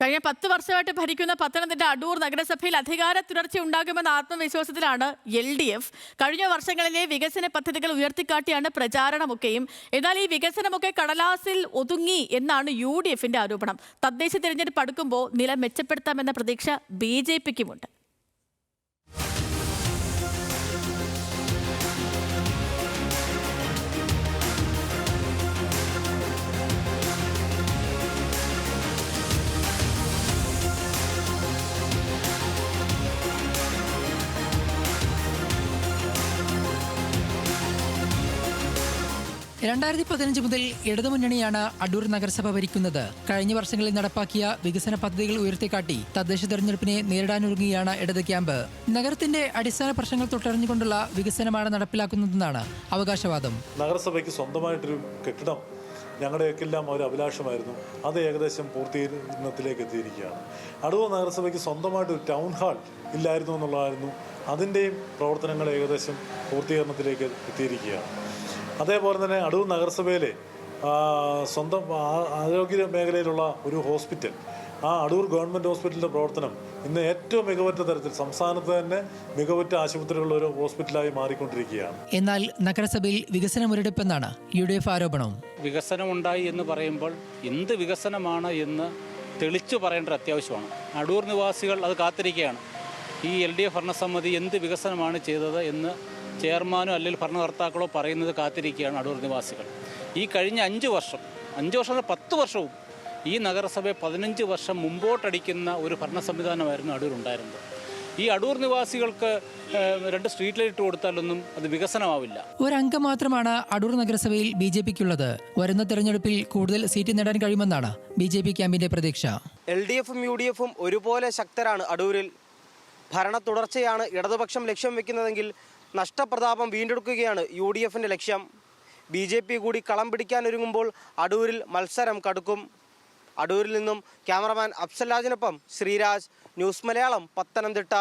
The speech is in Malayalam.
കഴിഞ്ഞ പത്ത് വർഷമായിട്ട് ഭരിക്കുന്ന പത്തനംതിട്ട അടൂർ നഗരസഭയിൽ അധികാര തുടർച്ച ഉണ്ടാകുമെന്ന ആത്മവിശ്വാസത്തിലാണ് എൽ ഡി എഫ്. കഴിഞ്ഞ വർഷങ്ങളിലെ വികസന പദ്ധതികൾ ഉയർത്തിക്കാട്ടിയാണ് പ്രചാരണമൊക്കെയും. എന്നാൽ ഈ വികസനമൊക്കെ കടലാസിൽ ഒതുങ്ങി എന്നാണ് യു ആരോപണം. തദ്ദേശ തിരഞ്ഞെടുപ്പ് അടുക്കുമ്പോൾ നില മെച്ചപ്പെടുത്താമെന്ന പ്രതീക്ഷ ബി ജെ പിക്കുമുണ്ട്. രണ്ടായിരത്തി പതിനഞ്ച് മുതൽ ഇടതുമുന്നണിയാണ് അടൂർ നഗരസഭ ഭരിക്കുന്നത്. കഴിഞ്ഞ വർഷങ്ങളിൽ നടപ്പാക്കിയ വികസന പദ്ധതികൾ ഉയർത്തിക്കാട്ടി തദ്ദേശ തെരഞ്ഞെടുപ്പിനെ നേരിടാനൊരുങ്ങുകയാണ് ഇടത് ക്യാമ്പ്. നഗരത്തിന്റെ അടിസ്ഥാന പ്രശ്നങ്ങൾ തൊട്ടറിഞ്ഞുകൊണ്ടുള്ള വികസനമാണ് നടപ്പിലാക്കുന്നതെന്നാണ് അവകാശവാദം. നഗരസഭയ്ക്ക് സ്വന്തമായിട്ടൊരു കെട്ടിടം ഞങ്ങളുടെയൊക്കെല്ലാം ഒരു അഭിലാഷമായിരുന്നു. അത് ഏകദേശം പൂർത്തീകരണത്തിലേക്ക് എത്തിയിരിക്കുകയാണ്. അടൂർ നഗരസഭയ്ക്ക് സ്വന്തമായിട്ടൊരു ടൗൺ ഹാൾ ഇല്ലായിരുന്നു എന്നുള്ളതായിരുന്നു അതിന്റെയും പ്രവർത്തനങ്ങൾ ഏകദേശം പൂർത്തീകരണത്തിലേക്ക് എത്തിയിരിക്കുകയാണ്. അതേപോലെ തന്നെ അടൂർ നഗരസഭയിലെ സ്വന്തം ആരോഗ്യ മേഖലയിലുള്ള ഒരു ഹോസ്പിറ്റൽ ആ അടൂർ ഗവൺമെന്റ് ഹോസ്പിറ്റലിന്റെ പ്രവർത്തനം ഇന്ന് ഏറ്റവും മികവറ്റ തരത്തിൽ സംസ്ഥാനത്ത് തന്നെ മികവറ്റ ആശുപത്രികളുള്ള ഒരു ഹോസ്പിറ്റലായി മാറിക്കൊണ്ടിരിക്കുകയാണ്. എന്നാൽ നഗരസഭയിൽ വികസന മുരടിപ്പെന്നാണ് യു ഡി എഫ് ആരോപണം. വികസനമുണ്ടായി എന്ന് പറയുമ്പോൾ എന്ത് വികസനമാണ് എന്ന് തെളിച്ചു പറയേണ്ടത് അത്യാവശ്യമാണ്. അടൂർ നിവാസികൾ അത് കാത്തിരിക്കുകയാണ്. ഈ എൽ ഡി എഫ് ഭരണസമിതി എന്ത് വികസനമാണ് ചെയ്തത് എന്ന് ചെയർമാനോ അല്ലെങ്കിൽ ഭരണകർത്താക്കളോ പറയുന്നത് കാത്തിരിക്കുകയാണ് അടൂർ നിവാസികൾ. ഈ കഴിഞ്ഞ അഞ്ച് വർഷം അഞ്ച് വർഷം പത്ത് വർഷവും ഈ നഗരസഭയെ പതിനഞ്ച് വർഷം മുമ്പോട്ടടിക്കുന്ന ഒരു ഭരണ സംവിധാനമായിരുന്നു അടൂർ ഉണ്ടായിരുന്നത്. ഈ അടൂർ നിവാസികൾക്ക് രണ്ട് സ്ട്രീറ്റ് ലൈറ്റ് കൊടുത്താലൊന്നും അത് വികസനമാവില്ല. ഒരംഗം മാത്രമാണ് അടൂർ നഗരസഭയിൽ ബി ജെ പിക്കുള്ളത്. വരുന്ന തെരഞ്ഞെടുപ്പിൽ കൂടുതൽ സീറ്റ് നേടാൻ കഴിയുമെന്നാണ് ബി ജെ പി ക്യാമ്പിന്റെ പ്രതീക്ഷ. എൽ ഡി എഫും യു ഡി എഫും ഒരുപോലെ ശക്തരാണ് അടൂരിൽ. ഭരണ തുടർച്ചയാണ് ഇടതുപക്ഷം ലക്ഷ്യം വെക്കുന്നതെങ്കിൽ നഷ്ടപ്രതാപം വീണ്ടെടുക്കുകയാണ് യു ഡി എഫിന്റെ ലക്ഷ്യം. ബി ജെ പി കൂടി കളം പിടിക്കാനൊരുങ്ങുമ്പോൾ അടൂരിൽ മത്സരം കടുക്കും. അടൂരിൽ നിന്നും ക്യാമറമാൻ അഫ്സൽ രാജിനൊപ്പം ശ്രീരാജ് ന്യൂസ് മലയാളം പത്തനംതിട്ട.